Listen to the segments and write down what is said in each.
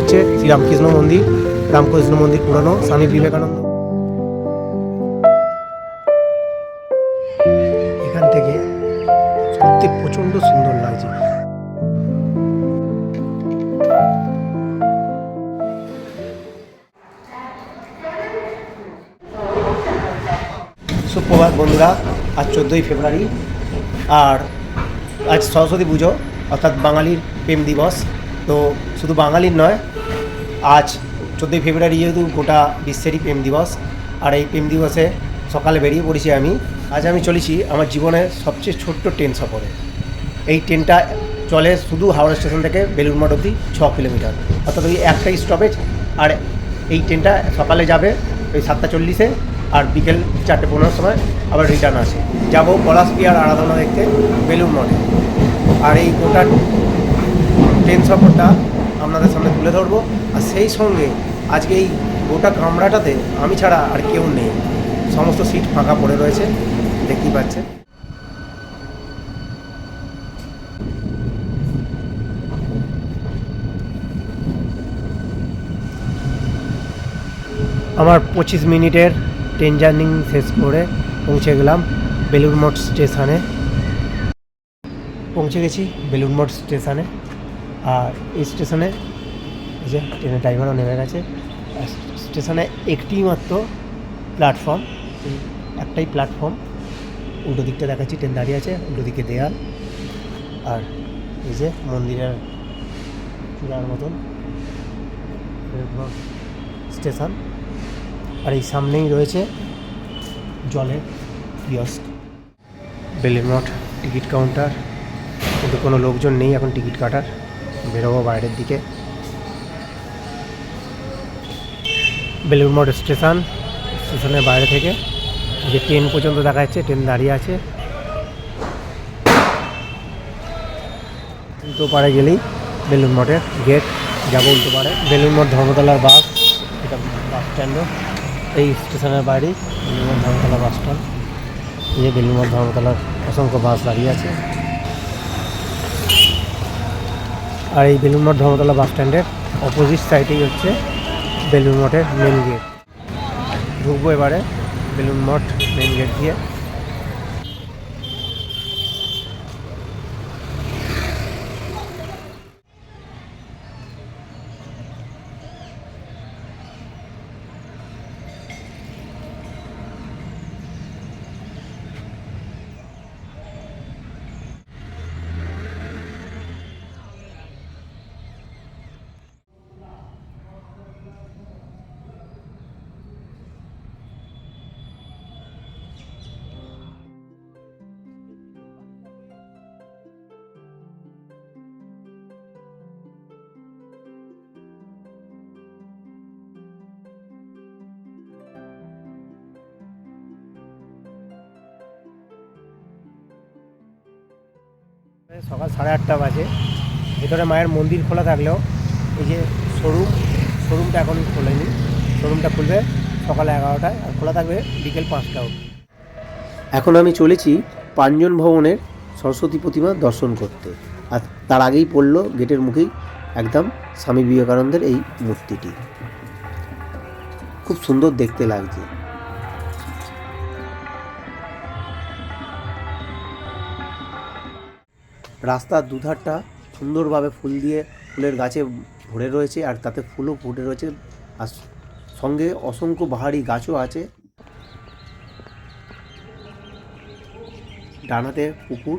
হচ্ছে শ্রীরামকৃষ্ণ মন্দির, রামকৃষ্ণ মন্দির পুরানো, স্বামী বিবেকানন্দ। এখান থেকে সত্যি প্রচণ্ড সুন্দর লাগছে। সুপ্রভাত বন্ধুরা, আজ চোদ্দোই ফেব্রুয়ারি, আর আজ সরস্বতী পুজো, অর্থাৎ বাঙালির প্রেম দিবস। তো শুধু বাঙালির নয় আজ চোদ্দোই ফেব্রুয়ারি যেহেতু গোটা বিশ্বেরই প্রেম দিবস, আর এই প্রেম দিবসে সকালে বেরিয়ে পড়েছি আমি। আজ আমি চলেছি আমার জীবনের সবচেয়ে ছোট্ট ট্রেন সফরে। এই ট্রেনটা চলে শুধু হাওড়া স্টেশন থেকে বেলুর মঠ অব্দি ছ কিলোমিটার। অর্থাৎ ওই একটাই স্টপেজ আর এই ট্রেনটা সকালে যাবে ওই সাতটা চল্লিশে, আর বিকেল চারটে পনেরোর সময় আবার রিটার্ন আসে। যাব যাব পলাশপিয়ার আরাধনা দেখতে বেলুর মঠে। আর এই গোটা ট্রেন সফরটা আপনাদের সামনে তুলে ধরবো। আর সেই সঙ্গে আজকে এই গোটা কামরাটাতে আমি ছাড়া আর কেউ নেই। সমস্ত সিট ফাঁকা পড়ে রয়েছে, দেখতেই পাচ্ছেন। আমার পঁচিশ মিনিটের ট্রেন জার্নি শেষ করে পৌঁছে গেলাম বেলুর মঠ স্টেশনে। পৌঁছে গেছি বেলুর মঠ স্টেশনে। আর এই স্টেশনে এই যে ট্রেনের ড্রাইভারও নেমে গেছে। স্টেশনে একটি মাত্র প্ল্যাটফর্ম একটাই প্ল্যাটফর্ম। উল্টো দিকটা দেখাচ্ছি, ট্রেন দাঁড়িয়ে আছে, উল্টো দিকে দেয়াল। আর এই যে মন্দিরের চূড়ার মতন স্টেশন। আর এই সামনেই রয়েছে জলের কিয়স্ক। বেলের মঠ টিকিট কাউন্টার। কিন্তু কোনো লোকজন নেই এখন টিকিট কাটার। বেরোবো বাইরের দিকে। বেলুর মঠ স্টেশন, স্টেশনের বাইরে থেকে। যে ট্রেন পর্যন্ত দেখা যাচ্ছে ট্রেন দাঁড়িয়ে আছে। উল্টো পাড়ে গেলেই বেলুর মঠের গেট যাব উল্টো পাড়ে। বেলুর মঠ ধর্মতলার বাস এটা বাস স্ট্যান্ডও এই স্টেশনের বাইরেই বেলুর মঠ ধর্মতলা বাস স্ট্যান্ড এই যে বেলুর মঠ ধর্মতলার অসংখ্য বাস দাঁড়িয়ে আছে। আর এই বেলুন মঠ ধর্মতলা বাস স্ট্যান্ডের অপোজিট সাইডেই হচ্ছে বেলুন মঠের মেন গেট ঢুকবো এবারে বেলুন মঠ মেন গেট দিয়ে। সকাল সাড়ে আটটা বাজে। ভেতরে মায়ের মন্দির খোলা থাকলেও এই যে শোরুম শোরুমটা এখন খোলেনি। শোরুমটা খুলবে সকাল এগারোটায় আর খোলা থাকবে বিকেল পাঁচটা অবধি। এখন আমি চলেছি পাঞ্জন ভবনের সরস্বতী প্রতিমা দর্শন করতে। আর তার আগেই পড়ল গেটের মুখেই একদম স্বামী বিবেকানন্দের এই মূর্তিটি। খুব সুন্দর দেখতে লাগছে। রাস্তার দুধারটা সুন্দরভাবে ফুল দিয়ে ফুলের গাছে ভরে রয়েছে আর তাতে ফুলও ফুটে রয়েছে। আর সঙ্গে অসংখ্য বাহারি গাছও আছে। ডানাতে পুকুর।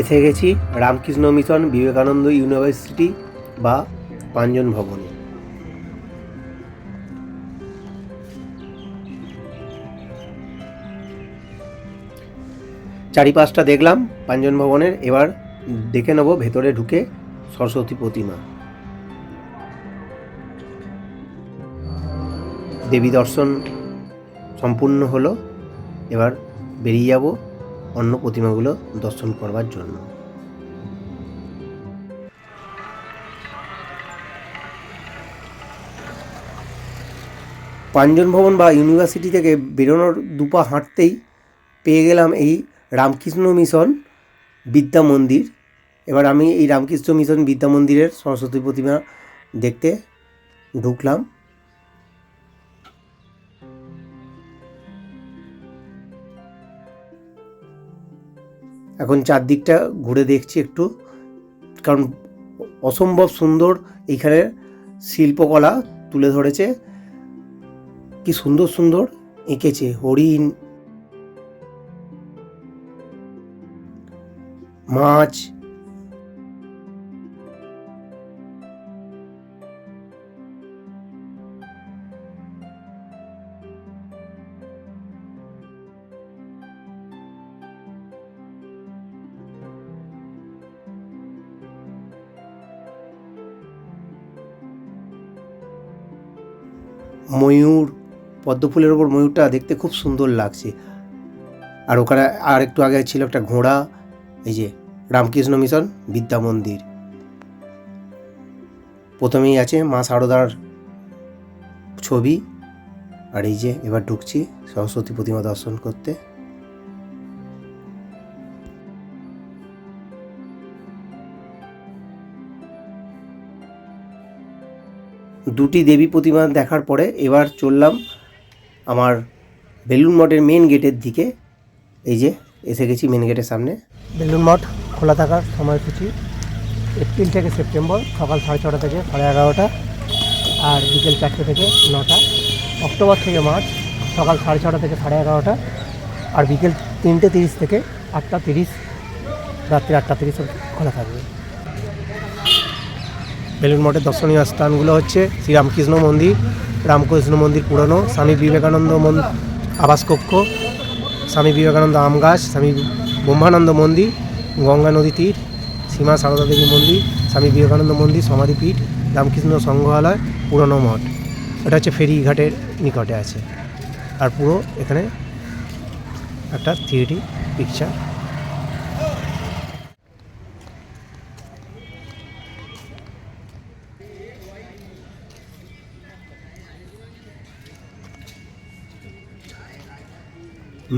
এসে গেছি রামকৃষ্ণ মিশন বিবেকানন্দ ইউনিভার্সিটি বা পাঞ্জন ভবনে। চারিপাশটা দেখলাম পাঞ্জন ভবনের, এবার দেখে নেব ভেতরে ঢুকে সরস্বতী প্রতিমা। দেবী দর্শন সম্পূর্ণ হলো, এবার বেরিয়ে যাব অন্য প্রতিমাগুলো দর্শন করবার জন্য। পাঞ্জন ভবন বা ইউনিভার্সিটি থেকে বেরোনোর দুপা হাঁটতেই পেয়ে গেলাম এই রামকৃষ্ণ মিশন বিদ্যা মন্দির। এবার আমি এই রামকৃষ্ণ মিশন বিদ্যা মন্দিরের সরস্বতী প্রতিমা দেখতে ঢুকলাম। এখন চারদিকটা ঘুরে দেখছি একটু। কারণ অসম্ভব সুন্দর এইখানে শিল্পকলা তুলে ধরেছে। কি সুন্দর সুন্দর এঁকেছে হরিণ। মাছ ময়ূর, পদ্মফুলের ওপর ময়ূরটা দেখতে খুব সুন্দর লাগছে। আর ওখানে আর একটু আগে ছিল একটা ঘোড়া, এই যে রামকৃষ্ণ মিশন, বিদ্যা মন্দির। প্রথমেই আছে মা সারদার ছবি। আর এই যে এবার ঢুকছি সরস্বতী প্রতিমা দর্শন করতে। দুটি দেবী প্রতিমা দেখার পরে এবার চললাম আমার বেলুন মঠের মেন গেটের দিকে। এই যে, এসে গেছি মেন গেটের সামনে। বেলুন মঠ খোলা থাকার সময়সূচি এপ্রিল থেকে সেপ্টেম্বর সকাল সাড়ে ছটা থেকে সাড়ে এগারোটা আর বিকেল চারটে থেকে নটা। অক্টোবর থেকে মার্চ সকাল সাড়ে ছটা থেকে সাড়ে এগারোটা আর বিকেল তিনটে তিরিশ থেকে আটটা তিরিশ, রাত্রি আটটা তিরিশ খোলা থাকবে। বেলুন মঠের দর্শনীয় স্থানগুলো হচ্ছে শ্রীরামকৃষ্ণ মন্দির, রামকৃষ্ণ মন্দির পুরনো, স্বামী বিবেকানন্দ আবাস কক্ষ, স্বামী বিবেকানন্দ আম গাছ, স্বামী ব্রহ্মানন্দ মন্দির, গঙ্গা নদী তীর, সীমা সারদা দেবী মন্দির, স্বামী বিবেকানন্দ মন্দির সমাধিপীঠ রামকৃষ্ণ সংগ্রহালয়, পুরনো মঠ। এটা হচ্ছে ফেরিঘাটের নিকটে আছে। আর পুরো এখানে একটা থিয়েটি পিকচার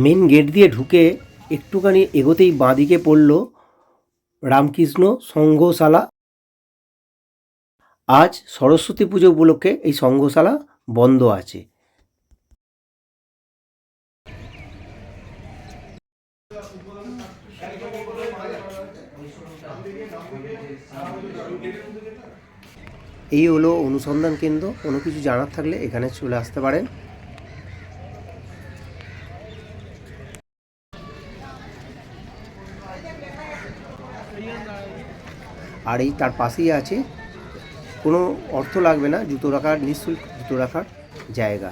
মেন গেট দিয়ে ঢুকে একটুখানি এগোতেই বাঁদিকে পড়ল রামকৃষ্ণ সংঘশালা আজ সরস্বতী পুজো উপলক্ষে এই সংঘশালা বন্ধ আছে। এই হলো অনুসন্ধান কেন্দ্র। কোনো কিছু জানার থাকলে এখানে চলে আসতে পারেন। আর এই তার পাশেই আছে কোনো অর্থ লাগবে না, জুতো রাখার, নিঃশুল্ক জুতো রাখার জায়গা।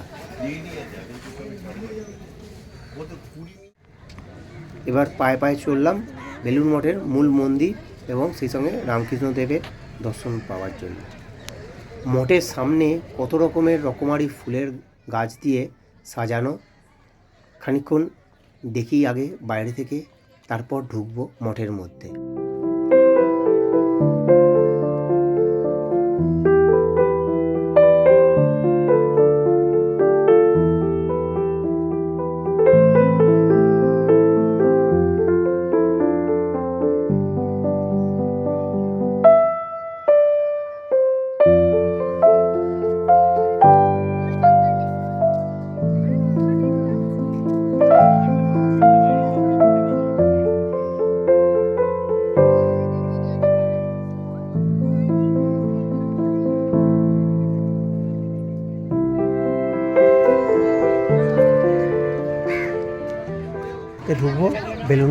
এবার পায়ে পায়ে চললাম বেলুন মঠের মূল মন্দির এবং সেই সঙ্গে রামকৃষ্ণ দেবের দর্শন পাওয়ার জন্য। মঠের সামনে কত রকমের রকমারি ফুলের গাছ দিয়ে সাজানো, খানিকক্ষণ দেখি আগে বাইরে থেকে, তারপর ঢুকবো মঠের মধ্যে।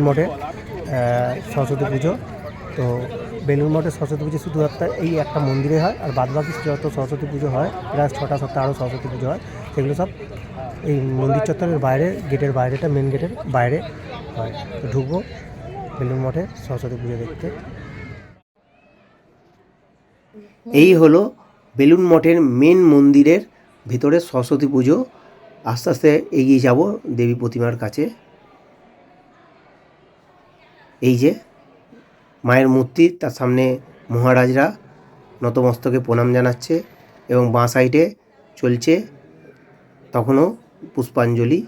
মঠে সরস্বতী পুজো। তো বেলুন মঠে সরস্বতী পুজো শুধু একটা, এই একটা মন্দিরে হয়। আর বাদ বাকি যত সরস্বতী পুজো হয়, প্রায় ছটা সপ্তাহ আরও সরস্বতী পুজো হয়। সেগুলো সব এই মন্দির চত্বরের বাইরে, গেটের বাইরেটা মেন গেটের বাইরে হয়। তো ঢুকবো বেলুন মঠে সরস্বতী পুজো দেখতে। এই হলো বেলুন মঠের মেন মন্দিরের ভিতরে সরস্বতী পুজো। আস্তে আস্তে এগিয়ে যাব দেবী প্রতিমার কাছে। এই যে মায়ের মূর্তি, তার সামনে মহারাজরা নতমস্তকে প্রণাম জানাচ্ছে এবং বাঁ সাইডে চলছে তখনও পুষ্পাঞ্জলি।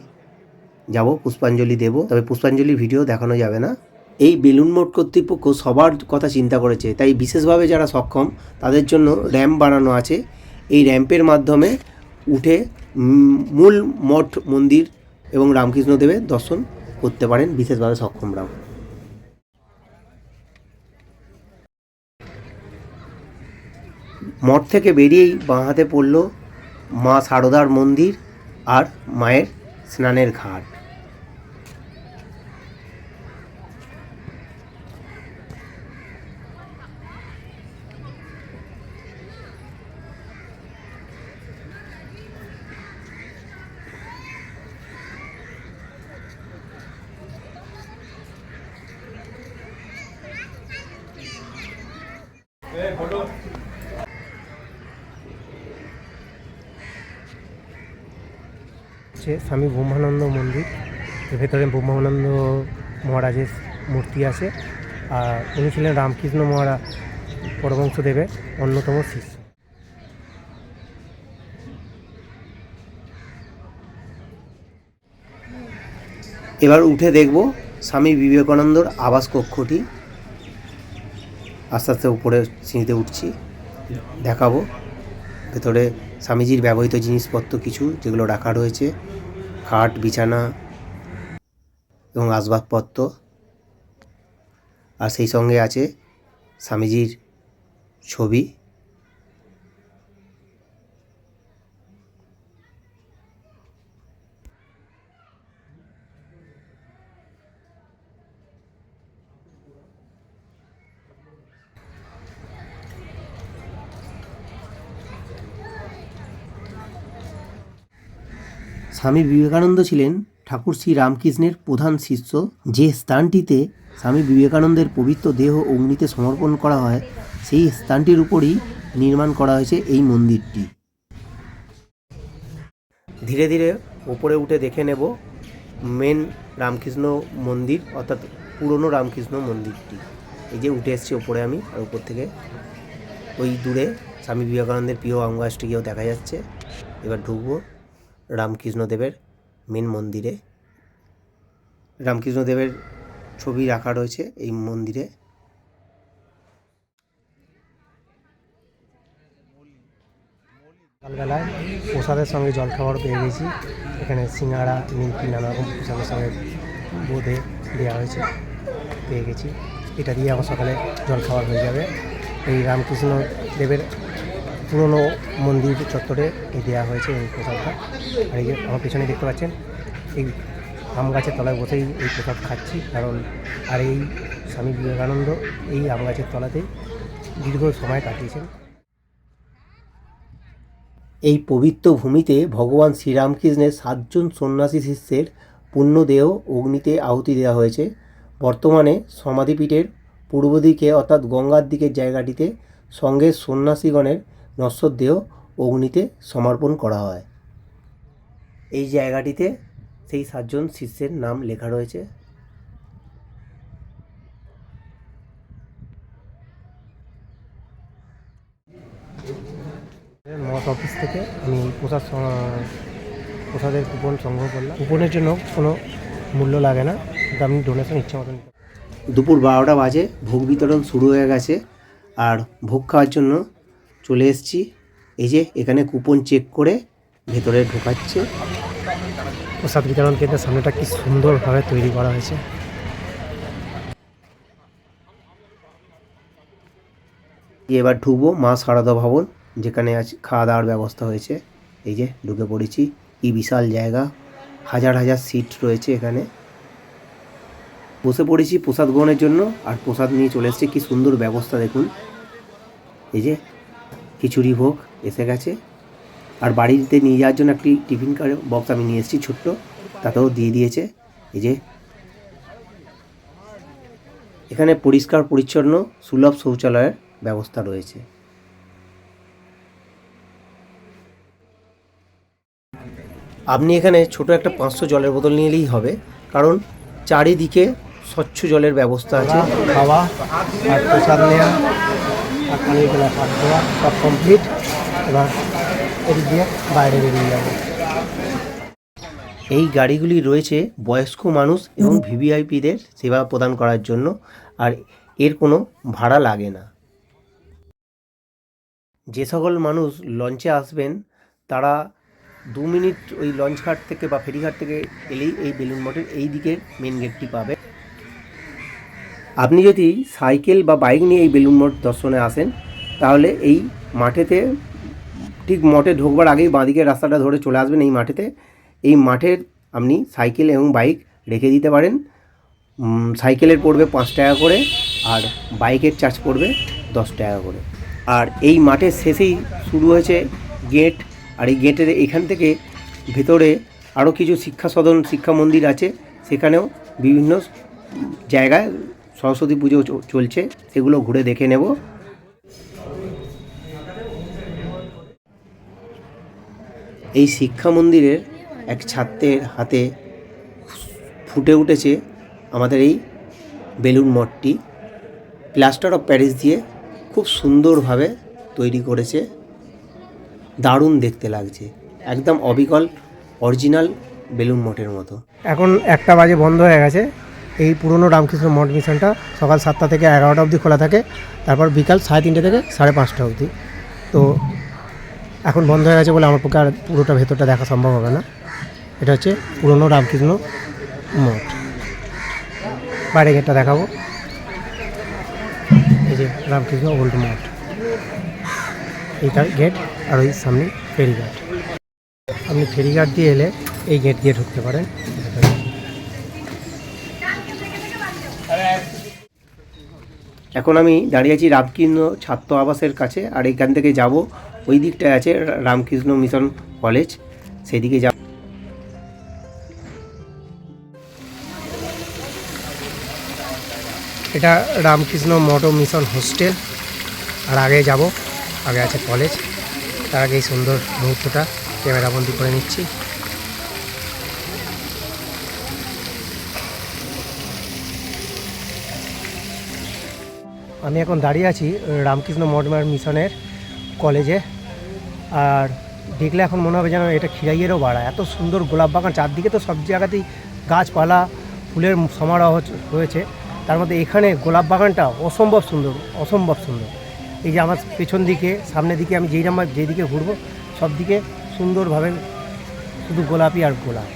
যাব, পুষ্পাঞ্জলি দেব। তবে পুষ্পাঞ্জলি ভিডিও দেখানো যাবে না। এই বেলুন মোট কর্তৃপক্ষ সবার কথা চিন্তা করেছে। তাই বিশেষভাবে যারা সক্ষম, তাদের জন্য র্যাম্প বানানো আছে। এই র্যাম্পের মাধ্যমে উঠে মূল মঠ মন্দির এবং রামকৃষ্ণদেবের দর্শন করতে পারেন বিশেষভাবে সক্ষমরাও। মঠ থেকে বেরিয়েই বাঁ হাতে পড়ল মা সারদার মন্দির আর মায়ের স্নানের ঘাট। হচ্ছে স্বামী ব্রহ্মানন্দ মন্দির। ভেতরে ব্রহ্মানন্দ মহারাজের মূর্তি আছে। আর উনি ছিলেন রামকৃষ্ণ মহারাজ পরমংশদেবের অন্যতম শিষ্য। এবার উঠে দেখব স্বামী বিবেকানন্দর আবাস কক্ষটি। আস্তে আস্তে উপরে সিঁড়িতে উঠছি, দেখাবো। ভেতরে স্বামীজির ব্যবহৃত জিনিসপত্র কিছু, যেগুলো রাখা রয়েছে। খাট বিছানা এবং আসবাবপত্র। আর সেই সঙ্গে আছে স্বামীজির ছবি। স্বামী বিবেকানন্দ ছিলেন ঠাকুর শ্রী রামকৃষ্ণের প্রধান শিষ্য। যে স্থানটিতে স্বামী বিবেকানন্দের পবিত্র দেহ অগ্নিতে সমর্পণ করা হয়, সেই স্থানটির উপরই নির্মাণ করা হয়েছে এই মন্দিরটি। ধীরে ধীরে উপরে উঠে দেখে নেব মেন রামকৃষ্ণ মন্দির, অর্থাৎ পুরনো রামকৃষ্ণ মন্দিরটি। এই যে উঠে এসেছি ওপরে আমি, আর উপর থেকে ওই দূরে স্বামী বিবেকানন্দের প্রিয় আম গাছটিকেও দেখা যাচ্ছে। এবার ঢুকবো। রামকৃষ্ণদেবের মেন মন্দিরে। রামকৃষ্ণদেবের ছবি রাখা রয়েছে এই মন্দিরে। সকালবেলায় প্রসাদের সঙ্গে জলখাবার পেয়ে গেছি। এখানে সিঙ্গাড়া নিমকি নানা রকম প্রসাদের সঙ্গে বোঁদে দেওয়া হয়েছে, পেয়ে গেছি। এটা দিয়ে আমার সকালে জলখাবার হয়ে যাবে। এই রামকৃষ্ণ দেবের পুরনো মন্দির চত্বরে এই দেওয়া হয়েছে এই প্রসাদটা। আর এই যে আমার পেছনে দেখতে পাচ্ছেন, এই আম গাছের তলায় বসেই এই প্রসাদ খাচ্ছি। কারণ আর এই স্বামী বিবেকানন্দ এই আম গাছের তলাতেই দীর্ঘ সময় কাটিয়েছেন। এই পবিত্র ভূমিতে ভগবান শ্রীরামকৃষ্ণের সাতজন সন্ন্যাসী শিষ্যের পুণ্যদেহ অগ্নিতে আহুতি দেওয়া হয়েছে। বর্তমানে সমাধিপীঠের পূর্ব দিকে অর্থাৎ গঙ্গার দিকের জায়গাটিতে সঙ্গে সন্ন্যাসীগণের নশ্বর দেহ অগ্নিতে সমর্পণ করা হয়। এই জায়গাটিতে সেই সাতজন শিষ্যের নাম লেখা রয়েছে। মঠ অফিস থেকে আমি প্রসাদ প্রসাদের কুপন সংগ্রহ করলাম। কুপনের জন্য কোনো মূল্য লাগে না আপনি ডোনেশন ইচ্ছা মতন দুপুর বারোটা বাজে ভোগ বিতরণ শুরু হয়ে গেছে। আর ভোগ খাওয়ার জন্য চলে এসেছি। এই যে এখানে কুপন চেক করে ভেতরে ঢোকাচ্ছে। প্রসাদ বিতরণ কেন্দ্রের সামনেটা কি সুন্দরভাবে তৈরি করা হয়েছে। এবার ঢুকবো মা সারদা ভবন যেখানে আজ খাওয়া দাওয়ার ব্যবস্থা হয়েছে। এই যে ঢুকে পড়েছি। কি বিশাল জায়গা। হাজার হাজার সিট রয়েছে এখানে। বসে পড়েছি প্রসাদ গ্রহণের জন্য। আর প্রসাদ নিয়ে চলে এসেছে। কি সুন্দর ব্যবস্থা দেখুন। এই যে খিচুড়ি ভোগ এসে গেছে। আর বাড়িতে নিয়ে যাওয়ার জন্য একটি টিফিন বক্স আমি নিয়ে এসেছি ছোট্ট, তাতেও দিয়ে দিয়েছে। এই যে, এখানে পরিষ্কার পরিচ্ছন্ন সুলভ শৌচালয়ের ব্যবস্থা রয়েছে। আপনি এখানে ছোট একটা পাঁচশো জলের বোতল নিলেই হবে, কারণ চারিদিকে স্বচ্ছ জলের ব্যবস্থা আছে। খাওয়া আর প্রসাদ নেওয়া খাওয়া দেওয়া সব কমপ্লিট এবার এদিক দিয়ে বাইরে বেরিয়ে যাব। এই গাড়িগুলি রয়েছে বয়স্ক মানুষ এবং ভিভিআইপিদের সেবা প্রদান করার জন্য আর এর কোনো ভাড়া লাগে না। যে সকল মানুষ লঞ্চে আসবেন তারা দু মিনিট ওই লঞ্চ ঘাট থেকে বা ফেরিঘাট থেকে এলেই এই বেলুন মঠের এই দিকের মেন গেটটি পাবে। আপনি যদি সাইকেল বা বাইক নিয়ে এই বেলুন মঠ দর্শনে আসেন, তাহলে এই মাঠেতে ঠিক মঠে ঢোকবার আগেই বাঁদিকে রাস্তাটা ধরে চলে আসবেন এই মাঠেতে। এই মাঠের আপনি সাইকেল এবং বাইক রেখে দিতে পারেন। সাইকেলের পড়বে পাঁচ টাকা করে আর বাইকের চার্জ পড়বে দশ টাকা করে। আর এই মাঠের শেষেই শুরু হয়েছে গেট। আর এই গেটের এখান থেকে ভেতরে আরও কিছু শিক্ষা সদন শিক্ষা মন্দির আছে। সেখানেও বিভিন্ন জায়গায় সরস্বতী পুজো চলছে, সেগুলো ঘুরে দেখে নেব। এই শিক্ষা মন্দিরের এক ছাত্রের হাতে ফুটে উঠেছে আমাদের এই বেলুন মঠটি। প্লাস্টার অফ প্যারিস দিয়ে খুব সুন্দরভাবে তৈরি করেছে। দারুণ দেখতে লাগছে, একদম অবিকল, অরিজিনাল বেলুন মঠের মতো। এখন একটা বাজে বন্ধ হয়ে গেছে। এই পুরনো রামকৃষ্ণ মঠ মিশনটা সকাল সাতটা থেকে এগারোটা অবধি খোলা থাকে, তারপর বিকাল সাড়ে তিনটে থেকে সাড়ে পাঁচটা অবধি। তো এখন বন্ধ হয়ে গেছে বলে আমার পক্ষে আর পুরোটা ভেতরটা দেখা সম্ভব হবে না। এটা হচ্ছে পুরনো রামকৃষ্ণ মঠ। বাইরে গেটটা দেখাবো। এই যে রামকৃষ্ণ ওল্ড মঠ। এইটা গেট আর ওই সামনে ফেরিঘাট আপনি ফেরিঘাট দিয়ে এলে এই গেট দিয়ে ঢুকতে পারেন। এখন আমি দাঁড়িয়ে আছি রামকৃষ্ণ ছাত্র আবাসের কাছে, আর এখান থেকে যাব, ওই দিকটায় আছে রামকৃষ্ণ মিশন কলেজ সেদিকে যাব। এটা রামকৃষ্ণ মঠো মিশন হোস্টেল, আর আগে যাব, আগে আছে কলেজ, তার আগে এই সুন্দর মুহূর্তটা, ক্যামেরাবন্দি করে নিচ্ছি। আমি এখন দাঁড়িয়ে আছি রামকৃষ্ণ মঠমার মিশনের কলেজে। আর দেখলে এখন মনে হবে যেন এটা খিরাইয়েরও বাড়া। এত সুন্দর গোলাপ বাগান, চারদিকে তো সব জায়গাতেই গাছপালা, ফুলের সমারোহ রয়েছে। তার মধ্যে এখানে গোলাপ বাগানটা অসম্ভব সুন্দর অসম্ভব সুন্দর। এই যে আমার পেছন দিকে সামনের দিকে আমি যেই নাম্বার যেদিকে ঘুরবো, সব দিকে সুন্দরভাবে শুধু গোলাপি আর গোলাপ।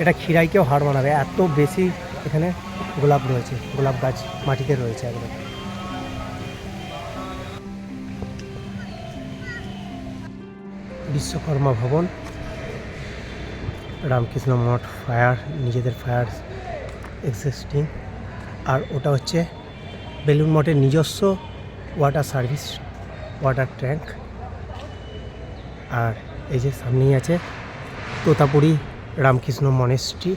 এটা খিরাইকেও হার মানাবে এত বেশি এখানে গোলাপ রয়েছে, গোলাপ গাছ মাটিতে রয়েছে একদম। বিশ্বকর্মা ভবন, রামকৃষ্ণ মঠ ফায়ার, নিজেদের ফায়ার এক্সিস্টিং। আর ওটা হচ্ছে বেলুন মঠের নিজস্ব ওয়াটার সার্ভিস, ওয়াটার ট্যাঙ্ক। আর এই যে সামনেই আছে তোতাপুরি রামকৃষ্ণ মনেস্ট্রি